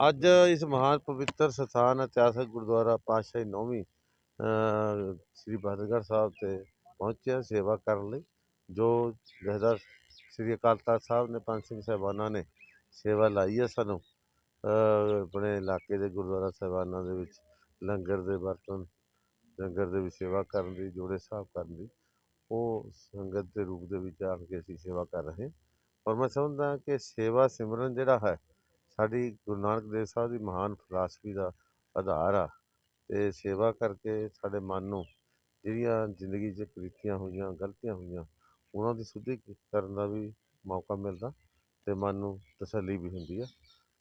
ਅੱਜ ਇਸ ਮਹਾਨ ਪਵਿੱਤਰ ਸਥਾਨ ਇਤਿਹਾਸਕ ਗੁਰਦੁਆਰਾ ਪਾਤਸ਼ਾਹੀ ਨੌਵੀਂ ਸ੍ਰੀ ਬਹਾਦਰਗੜ੍ਹ ਸਾਹਿਬ ਤੇ ਪਹੁੰਚਿਆ ਸੇਵਾ ਕਰਨ ਲਈ, ਜੋ ਜਹਦਰ ਸ੍ਰੀ ਅਕਾਲ ਤਖਤ ਸਾਹਿਬ ਨੇ ਪੰਜ ਸਿੰਘ ਸਹਿਬਾਨਾਂ ਨੇ ਸੇਵਾ ਲਾਈ ਹੈ ਸਾਨੂੰ ਆਪਣੇ ਇਲਾਕੇ ਦੇ ਗੁਰਦੁਆਰਾ ਸਹਿਬਾਨਾਂ ਦੇ ਵਿੱਚ ਲੰਗਰ ਦੇ ਬਰਤਨ ਲੰਗਰ ਦੇ ਵਿੱਚ ਸੇਵਾ ਕਰਨ ਦੀ, ਜੋੜੇ ਸਾਹਿਬ ਕਰਨ ਦੀ। ਉਹ ਸੰਗਤ ਦੇ ਰੂਪ ਦੇ ਵਿੱਚ ਆ ਕੇ ਅਸੀਂ ਸੇਵਾ ਕਰ ਰਹੇ ਹਾਂ। ਔਰ ਮੈਂ ਸਮਝਦਾ ਕਿ ਸੇਵਾ ਸਿਮਰਨ ਜਿਹੜਾ ਹੈ, ਸਾਡੀ ਗੁਰੂ ਨਾਨਕ ਦੇਵ ਸਾਹਿਬ ਦੀ ਮਹਾਨ ਫਿਲਾਸਫੀ ਦਾ ਆਧਾਰ ਆ। ਤੇ ਸੇਵਾ ਕਰਕੇ ਸਾਡੇ ਮਨ ਨੂੰ ਜਿਹੜੀਆਂ ਜ਼ਿੰਦਗੀ 'ਚ ਕ੍ਰਿਤੀਆਂ ਹੋਈਆਂ, ਗਲਤੀਆਂ ਹੋਈਆਂ, ਉਹਨਾਂ ਦੀ ਸੁਧੀ ਕਰਨ ਦਾ ਵੀ ਮੌਕਾ ਮਿਲਦਾ ਤੇ ਮਨ ਨੂੰ ਤਸੱਲੀ ਵੀ ਹੁੰਦੀ ਆ।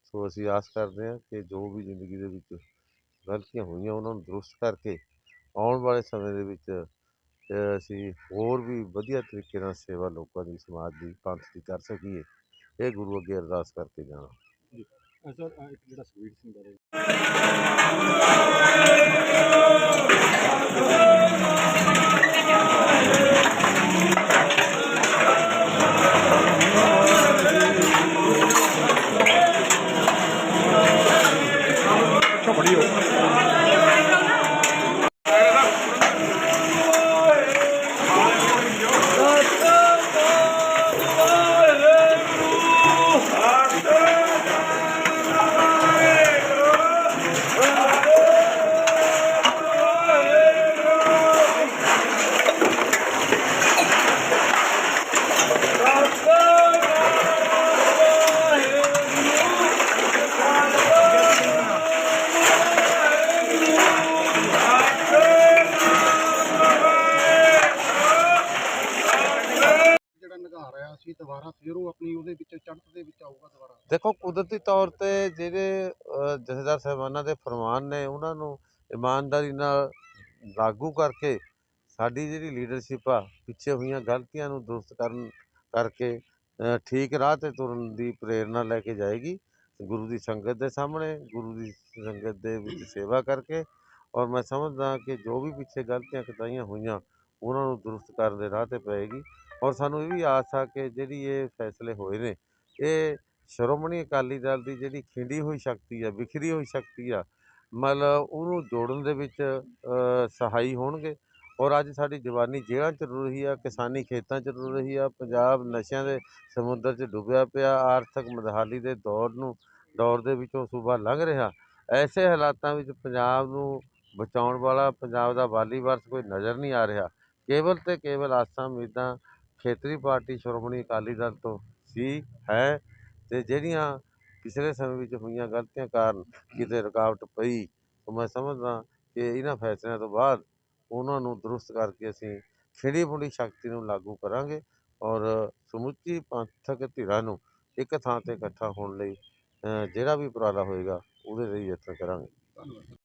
ਸੋ ਅਸੀਂ ਆਸ ਕਰਦੇ ਹਾਂ ਕਿ ਜੋ ਵੀ ਜ਼ਿੰਦਗੀ ਦੇ ਵਿੱਚ ਗਲਤੀਆਂ ਹੋਈਆਂ, ਉਹਨਾਂ ਨੂੰ ਦਰੁਸਤ ਕਰਕੇ ਆਉਣ ਵਾਲੇ ਸਮੇਂ ਦੇ ਵਿੱਚ ਅਸੀਂ ਹੋਰ ਵੀ ਵਧੀਆ ਤਰੀਕੇ ਨਾਲ ਸੇਵਾ ਲੋਕਾਂ ਦੀ ਸਮਾਜ ਦੀ ਪੰਥ ਦੀ ਕਰ ਸਕੀਏ। ਇਹ ਗੁਰੂ ਅੱਗੇ ਅਰਦਾਸ ਕਰਕੇ ਜਾਣਾ। ਸਰ ਇੱਕ ਜਿਹੜਾ ਸਵੀਟ ਸਿੰਘ ਬਾਰੇ ਜਿਹੜਾ ਨਿਗਾਹ ਰਿਹਾ ਸੀ, ਦੁਬਾਰਾ ਫਿਰ ਉਹ ਆਪਣੀ ਉਹਦੇ ਵਿੱਚ ਚੜ੍ਹਤ ਦੇ ਵਿੱਚ ਆਊਗਾ ਦੁਬਾਰਾ। ਦੇਖੋ, ਕੁਦਰਤੀ ਤੌਰ ਤੇ ਜਿਹੜੇ ਜਥੇਦਾਰ ਸਾਹਿਬਾਨਾਂ ਦੇ ਫਰਮਾਨ ਨੇ, ਉਹਨਾਂ ਨੂੰ ਇਮਾਨਦਾਰੀ ਨਾਲ ਲਾਗੂ ਕਰਕੇ ਸਾਡੀ ਜਿਹੜੀ ਲੀਡਰਸ਼ਿਪ ਆ, ਪਿੱਛੇ ਹੋਈਆਂ ਗਲਤੀਆਂ ਨੂੰ ਦੁਰਸਤ ਕਰਨ ਕਰਕੇ ਠੀਕ ਰਾਹ ਤੇ ਤੁਰਨ ਦੀ ਪ੍ਰੇਰਣਾ ਲੈ ਕੇ ਜਾਏਗੀ। ਗੁਰੂ ਦੀ ਸੰਗਤ ਦੇ ਸਾਹਮਣੇ, ਗੁਰੂ ਦੀ ਸੰਗਤ ਦੇ ਵਿੱਚ ਸੇਵਾ ਕਰਕੇ, ਔਰ ਮੈਂ ਸਮਝਦਾ ਕਿ ਜੋ ਵੀ ਪਿੱਛੇ ਗਲਤੀਆਂ ਕਤਾਈਆਂ ਹੋਈਆਂ ਉਹਨਾਂ ਨੂੰ ਦਰੁਸਤ ਕਰਨ ਦੇ ਰਾਹ ਤੇ ਪਏਗੀ। ਔਰ ਸਾਨੂੰ ਇਹ ਵੀ ਆਸ ਆ ਕਿ ਜਿਹੜੀ ਇਹ ਫੈਸਲੇ ਹੋਏ ਨੇ, ਇਹ ਸ਼੍ਰੋਮਣੀ ਅਕਾਲੀ ਦਲ ਦੀ ਜਿਹੜੀ ਖਿੰਡੀ ਹੋਈ ਸ਼ਕਤੀ ਆ ਵਿਖਰੀ ਹੋਈ ਸ਼ਕਤੀ ਆ, ਮਤਲਬ ਉਹਨੂੰ ਜੋੜਨ ਦੇ ਵਿੱਚ ਸਹਾਈ ਹੋਣਗੇ। ਔਰ ਅੱਜ ਸਾਡੀ ਜਵਾਨੀ ਜੇਲ੍ਹਾਂ 'ਚ ਰੁਲ ਰਹੀ ਆ, ਕਿਸਾਨੀ ਖੇਤਾਂ 'ਚ ਰੁਲ ਰਹੀ ਆ, ਪੰਜਾਬ ਨਸ਼ਿਆਂ ਦੇ ਸਮੁੰਦਰ 'ਚ ਡੁੱਬਿਆ ਪਿਆ, ਆਰਥਿਕ ਮਦਹਾਲੀ ਦੇ ਦੌਰ ਨੂੰ, ਦੌਰ ਦੇ ਵਿੱਚੋਂ ਸੂਬਾ ਲੰਘ ਰਿਹਾ। ਐਸੇ ਹਾਲਾਤਾਂ ਵਿੱਚ ਪੰਜਾਬ ਨੂੰ ਬਚਾਉਣ ਵਾਲਾ, ਪੰਜਾਬ ਦਾ ਵਾਲੀ ਵਾਰਸ ਕੋਈ ਨਜ਼ਰ ਨਹੀਂ ਆ ਰਿਹਾ। ਕੇਵਲ ਤੇ ਕੇਵਲ ਆਸਾਂ ਉਮੀਦਾਂ ਖੇਤਰੀ ਪਾਰਟੀ ਸ਼੍ਰੋਮਣੀ ਅਕਾਲੀ ਦਲ ਤੋਂ ਸੀ ਹੈ ਅਤੇ ਜਿਹੜੀਆਂ ਪਿਛਲੇ ਸਮੇਂ ਵਿੱਚ ਹੋਈਆਂ ਗਲਤੀਆਂ ਕਾਰਨ ਕਿਤੇ ਰੁਕਾਵਟ ਪਈ ਤਾਂ ਮੈਂ ਸਮਝਦਾ ਕਿ ਇਹਨਾਂ ਫੈਸਲਿਆਂ ਤੋਂ ਬਾਅਦ ਉਹਨਾਂ ਨੂੰ ਦਰੁਸਤ ਕਰਕੇ ਅਸੀਂ ਖਿੜੀ ਫੁੜੀ ਸ਼ਕਤੀ ਨੂੰ ਲਾਗੂ ਕਰਾਂਗੇ ਔਰ ਸਮੁੱਚੀ ਪੰਥਕ ਧਿਰਾਂ ਨੂੰ ਇੱਕ ਥਾਂ ਤੇ ਇਕੱਠਾ ਹੋਣ ਲਈ ਜਿਹੜਾ ਵੀ ਉਪਰਾਲਾ ਹੋਏਗਾ ਉਹਦੇ ਲਈ ਯਤਨ ਕਰਾਂਗੇ। ਧੰਨਵਾਦ